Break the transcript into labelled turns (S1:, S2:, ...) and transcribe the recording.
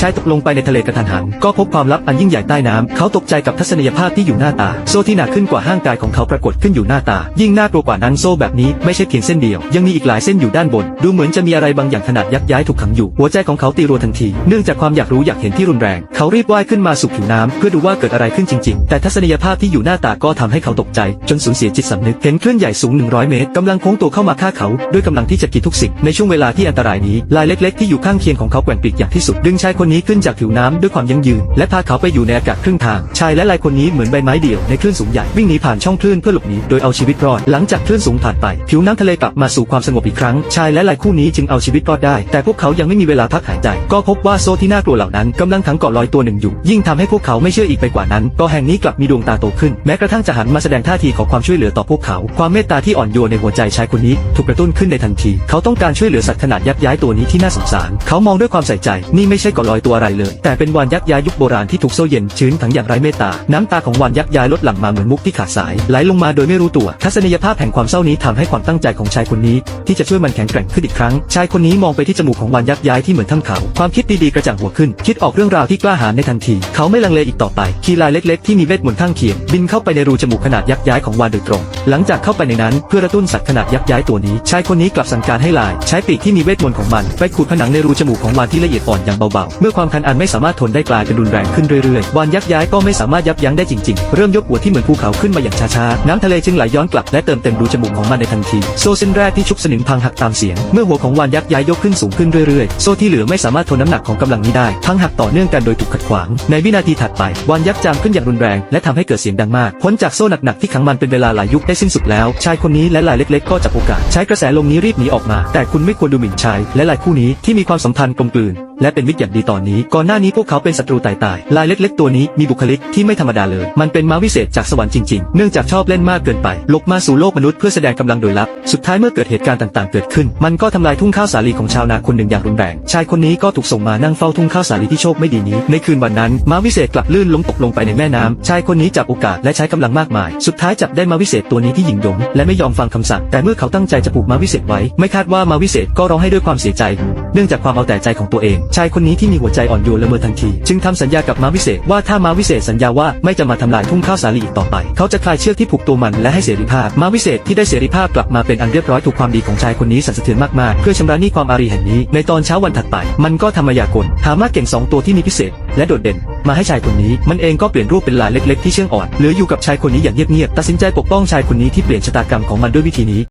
S1: ชายตกลงไปในทะเลกระทันหัน ก็พบความลับอันยิ่งใหญ่ใต้น้ำเขาตกใจกับทัศนียภาพที่อยู่หน้าตา โซ่ที่หนักขึ้นกว่าห้างกายของเขาปรากฏขึ้นอยู่หน้าตา ยิ่งน่ากลัวกว่านั้นโซ่แบบนี้ไม่ใช่เพียงเส้นเดียว ยังมีอีกหลายเส้นอยู่ด้านบน ดูเหมือนจะมีอะไรบางอย่างขนาดยักษ์ย้ายถูกขังอยู่ หัวใจของเขาตีรัวทันที เนื่องจากความอยากรู้อยากเห็นที่รุนแรง เขารีบว่ายขึ้นมาสู่ผิวน้ำเพื่อดูว่าเกิดอะไรขึ้นจริง ๆ แต่ทัศนียภาพที่อยู่หน้าตาก็ทำให้เขาตกใจ จนสูญเสียจิตสำนึก เห็นคลื่นใหญ่สูง 100 เมตรกำลังโค้งตัวเข้ามาฆ่าเขา ด้วยกำลังที่จะกินทุกสิ่ง ในช่วงเวลาที่อันตรายนี้ ลายเล็ก ๆ ที่อยู่ข้างเคียงของเขาแกว่งปีกอย่างที่สุด ดึงชายคนนี้ขึ้นจากผิวน้ำด้วยความยั่งยืน และพาเขาไปอยู่ในอากาศครึ่งทาง ชายและลายคนนี้เหมือนใบไม้เดี่ยวในคลื่นสูงใหญ่วิ่งหนีผ่านช่องคลื่นเพื่อหลบหนีโดยเอาชีวิตรอด หลังจากคลื่นสูงผ่านไป ผิวน้ำทะเลกลับมาสู่ความสงบอีกครั้ง ชายและลายคู่นี้จึงเอาชีวิตรอดได้ แต่พวกเขายังไม่มีเวลาพักหายใจ ก็พบว่าโซ่ที่น่ากลัวเหล่านั้นกำลังขังเกาะลอยตัวหนึ่งอยู่ ยิ่งทำให้พวกเขาไม่เชื่ออีกไปกว่านั้นกาะแห่งนี้กลับมีดวงตาโตขึ้น แม้กระทั่งจะหันมาแสดงท่าทีขอความช่วยเหลือต่อพวกเขา ความเมตตาที่อ่อนโยนในหัวใจชายคนนี้ถูกกระตุ้นขึ้นในทันที เขาต้องการช่วยเหลือสัตว์ขนาดยักษ์ย้ายตัวนี้ที่น่าสงสาร เขามองด้วยความใส่ใจ นี่ไม่ใช่เกาะลอยตัวอะไรเลย แต่เป็นวานยักษ์ย้ายยุคโบราณที่ถูกโซ่เย็นชื้นขังอย่างไร้เมตตา น้ำตาของวานยักษ์ย้ายลดหลั่งมาเหมือนมุกที่ขาดสายไหลลงมาโดยไม่รู้ตัวทัศนียภาพแห่งความเศร้านี้ทำให้ความตั้งใจของชายคนนี้ ที่จะช่วยมันแข็งแกร่งขึ้นอีกครั้ง ชายคนนี้มองไปที่จมูกของวานยักษ์ย้ายที่เหมือนถ้ำเขา ความคิดดีๆกระจ่างหัวขึ้น คิดออกเรื่องราวที่กล้าหาญในทันที เขาไม่ลังเลอีกต่อไปคีลายเล็ก ๆ ที่มีเวทมนต์ข้างเคียงบินเข้าไปในรูจมูกขนาดยักษ์ย้ายของวานโดยตรง หลังจากเข้าไปในนั้นเพื่อกระตุ้นสัตว์ขนาดยักษ์ย้ายตัวนี้ ชายคนนี้กลับสั่งการให้ลาย ใช้ปีกที่มีเวทมนต์ของมัน ไปขูดผนังในรูจมูกของวานที่ละเอียดอ่อนอย่างเบาๆเมื่อความคันอันไม่สามารถทนได้กลายเป็นรุนแรงขึ้นเรื่อยๆวานยักษ์ย้ายก็ไม่สามารถยับยั้งได้จริง ๆ เริ่มยกหัวที่เหมือนภูเขาขึ้นมาอย่างช้าๆ น้ำทะเลจึงไหลย้อนกลับและเติมเต็มรูจมูกของมันในทันที โซ่เส้นแรกที่ชุบสนิมพังหักตามเสียง เมื่อหัวของวานยักษ์ย้ายยกขึ้นสูงขึ้นเรื่อยๆ โซ่ที่เหลือไม่สามารถทนน้ำหนักของกำลังนี้ได้ พังหักต่อเนื่องกันโดยถูกขัดขวาง ในวินาทีถัดไปวานยักษ์จามขึ้นอย่างรุนแรงและทำให้เกิดเสียงดังมาก พ้นจากโซ่หนักๆที่ขังมันเป็นเวลาหลายยุคได้สิ้นสุดแล้ว ชายคนนี้และลายเล็ก ๆ ก็จับโอกาสใช้กระแสลมนี้รีบหนีออกมา แต่คุณไม่ควรดูหมิ่นชายและลายคู่นี้ที่มีความสัมพันธ์กลมกลืน และเป็นมิตรอย่างดีตอนนี้ ก่อนหน้านี้พวกเขาเป็นศัตรูตายตายลายเล็ก ๆ ตัวนี้มีบุคลิกที่ไม่ธรรมดาเลย มันเป็นม้าวิเศษจากสวรรค์จริง ๆ เนื่องจากชอบเล่นมากเกินไป หลบมาสู่โลกมนุษย์เพื่อแสดงกำลังโดยลับ สุดท้ายเมื่อเกิดเหตุการณ์ต่างๆ เกิดขึ้น มันก็ทำลายทุ่งข้าวสาลีของชาวนาคนหนึ่งอย่างรุนแรง ชายคนนี้ก็ถูกส่งมานั่งเฝ้าทุ่งข้าวสาลีที่โชคไม่ดีนี้ ในคืนวันนั้นม้าวิเศษกลับลื่นล้มตกลงไปในแม่น้ำชายคนนี้จับโอกาสและใช้กำลังมากมาย สุดท้ายจับได้ม้าวิเศษตัวนี้ที่หยิ่งยงและไม่ยอมฟังคำสั่ง แต่เมื่อเขาตั้งใจจะปลูกม้าวิเศษไว้ ไม่คาดว่าม้าวิเศษก็ร้องให้ด้วยความเสียใจ เนื่องจากความเอาแต่ใจของตัวเองชายคนนี้ที่มีหัวใจอ่อนโยนละเมอทันที จึงทำสัญญากับม้าวิเศษว่าถ้าม้าวิเศษสัญญาว่าไม่จะมาทำลายทุ่งข้าวสาลีอีกต่อไป เขาจะคลายเชือกที่ผูกตัวมันและให้เสรีภาพม้าวิเศษที่ได้เสรีภาพกลับมาเป็นอันเรียบร้อยถูกความดีของชายคนนี้สั่นสะเทือนมากๆ เพื่อชำระหนี้ความอารีแห่งนี้ ในตอนเช้าวันถัดไป มันก็ทำมายากลหาม้าเก่งสองตัวที่มีพิเศษ และโดดเด่น มาให้ชายคนนี้ มันเองก็เปลี่ยนรูปเป็นลายเล็ก ๆ ที่เชื่องอ่อนเหลืออยู่กับชายคนนี้อย่างเงียบๆตัดสินใจปกป้องชายคนนี้ที่เปลี่ยนชะตากรรมของมันด้วยวิธีนี้